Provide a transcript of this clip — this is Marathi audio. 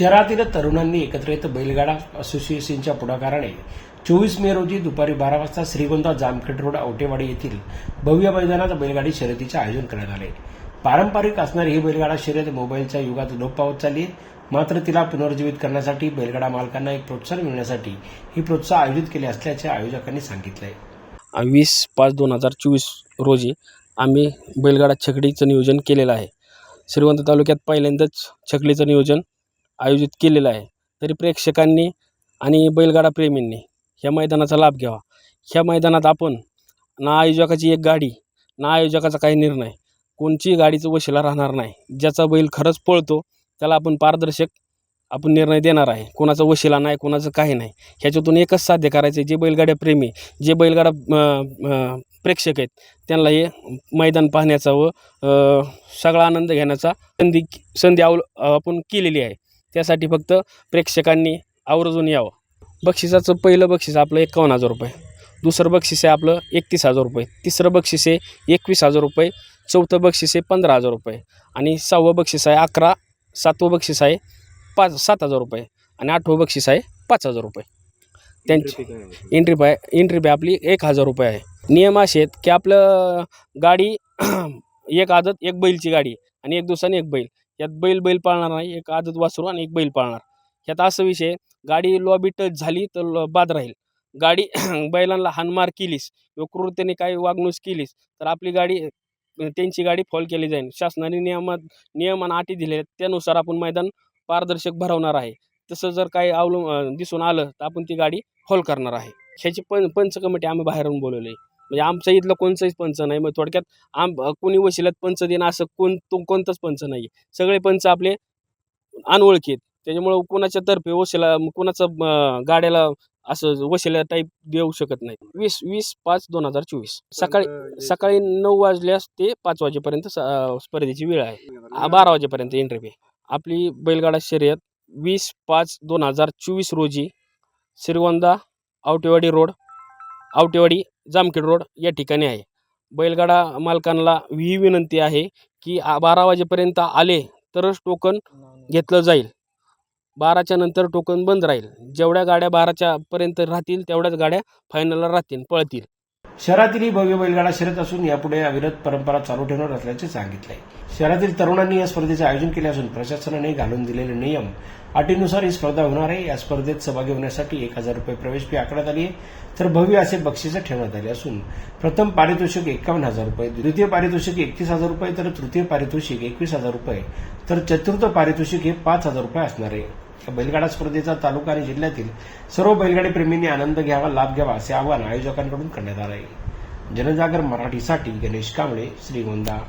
शहरातील तरुणांनी एकत्र येत बैलगाडा असोसिएशनच्या पुढाकाराने चोवीस मे रोजी दुपारी बारा वाजता श्रीगोंदा जामखेड रोड औटेवाडी येथील भव्य मैदानात बैलगाडी शर्यतीचे आयोजन करण्यात आले. पारंपरिक असणारी ही बैलगाडा शर्यत मोबाईलच्या युगात लोप पावत चालली मात्र तिला पुनर्जीवित करण्यासाठी बैलगाडा मालकांना एक प्रोत्साहन मिळण्यासाठी ही प्रोत्साहन आयोजित केले असल्याचे आयोजकांनी सांगितले वीस पाच दोन हजार चोवीस रोजी आम्ही बैलगाडा छकडीचं नियोजन केलेलं आहे. श्रीवंत तालुक्यात पहिल्यांदाच छकडीचं नियोजन आयोजित केलेलं आहे. तरी प्रेक्षकांनी आणि बैलगाडा प्रेमींनी ह्या मैदानाचा लाभ घ्यावा. ह्या मैदानात आपण ना आयोजकाची एक गाडी ना आयोजकाचा काही निर्णय कोणची गाडीचं वशिला राहणार नाही. ज्याचा बैल खरंच पळतो त्याला आपण पारदर्शक आपण निर्णय देणार आहे. कोणाचा वशिला नाही कोणाचं काही नाही. ह्याच्यातून एकच साध्य करायचं आहे जे बैलगाड्या प्रेमी जे बैलगाडा प्रेक्षक आहेत त्यांना हे मैदान पाहण्याचा व सगळा आनंद घेण्याचा संधी संधी अवल आपण केलेली आहे. त्यासाठी फक्त प्रेक्षकांनी आवर्जून यावं. बक्षिसाचं पहिलं बक्षीस आपलं एकावन्न हजार रुपये. दुसरं बक्षीस आहे आपलं एकतीस हजार रुपये. तिसरं बक्षीस आहे एकवीस हजार रुपये. चौथं बक्षीस आहे पंधरा हजार रुपये. आणि सहावं बक्षीस आहे अकरा सातवं बक्षीस आहे पाच सात हजार रुपये. आणि आठवं बक्षीस आहे पाच हजार रुपये. त्यांची एंट्री पाय एंट्री पाय आपली एक हजार रुपये आहे. नियम असे आहेत की आपलं गाडी एक आदत एक बैलची गाडी आणि एक दिवसाने एक बैल. यात बैल बैल पाळणार नाही एक आदत वासरू आणि एक बैल पाळणार. ह्यात असं विषय गाडी लॉबी टच झाली तर ल- बाद राहील. गाडी बैलांना हानमार केलीस किंवा क्रूरतेने काही वागणूक केलीस तर आपली गाडी त्यांची गाडी फॉल केली जाईल. शासनाने नियमात नियम आणि अटी दिले त्यानुसार आपण मैदान पारदर्शक भरवणार आहे. तसं जर काही अवलंब दिसून आलं तर आपण ती गाडी फॉल करणार आहे. ह्याची पण पंच कमिटी आम्ही बाहेरून बोलवली आहे. म्हणजे आमच्या इथलं कोणचंच पंच नाही मग थोडक्यात आम कोणी वशिल्यात पंच देणं असं कोण तो कोणतंच पंच नाही सगळे पंच आपले अनोळखी आहेत. त्याच्यामुळं कोणाच्या तर्फे वशिला कोणाचं गाड्याला असं वशिला टाईप देऊ शकत नाही. वीस वीस पाच दोन हजार चोवीस. सकाळी सकाळी नऊ वाजल्यास ते पाच वाजेपर्यंत स्पर्धेची वेळ आहे. बारा वाजेपर्यंत एंट्री आपली बैलगाडा शर्यत वीस पाच दोन हजार चोवीस रोजी श्रीगोंदा आवटेवाडी रोड आवटेवाडी जामखेड रोड या ठिकाणी आहे. बैलगाडा मालकांना ही विनंती आहे की आ- बारा वाजेपर्यंत आले तरच टोकन घेतलं जाईल. बाराच्या नंतर टोकन बंद राहील. जेवढ्या गाड्या बाराच्या पर्यंत राहतील तेवढ्याच गाड्या फायनलला राहतील पळतील. शहरातील ही भव्य बैलगाडा शर्यत असून यापुढे अविरत परंपरा चालू ठेवणार असल्याचे सांगितले शहरातील तरुणांनी या स्पर्धेचे आयोजन केले असून प्रशासनाने घालून दिलेले नियम अटीनुसार ही स्पर्धा होणार आहे. या स्पर्धेत सहभागी होण्यासाठी एक हजार रुपये प्रवेश फी आकारण्यात आली आहे. तर भव्य असे बक्षीस ठेवण्यात आले असून प्रथम पारितोषिक एकावन्न हजार रुपये द्वितीय पारितोषिक एकतीस हजार रुपये तर तृतीय पारितोषिक एकवीस हजार रुपये तर चतुर्थ पारितोषिक हे पाच हजार रुपये असणार आहे. या बैलगाडा स्पर्धेचा तालुका आणि जिल्ह्यातील सर्व बैलगाडी प्रेमींनी आनंद घ्यावा लाभ घ्यावा असे आवाहन आयोजकांकडून करण्यात आलं आहे. जनजागर मराठीसाठी गणेश कांबळे श्रीगोंदा.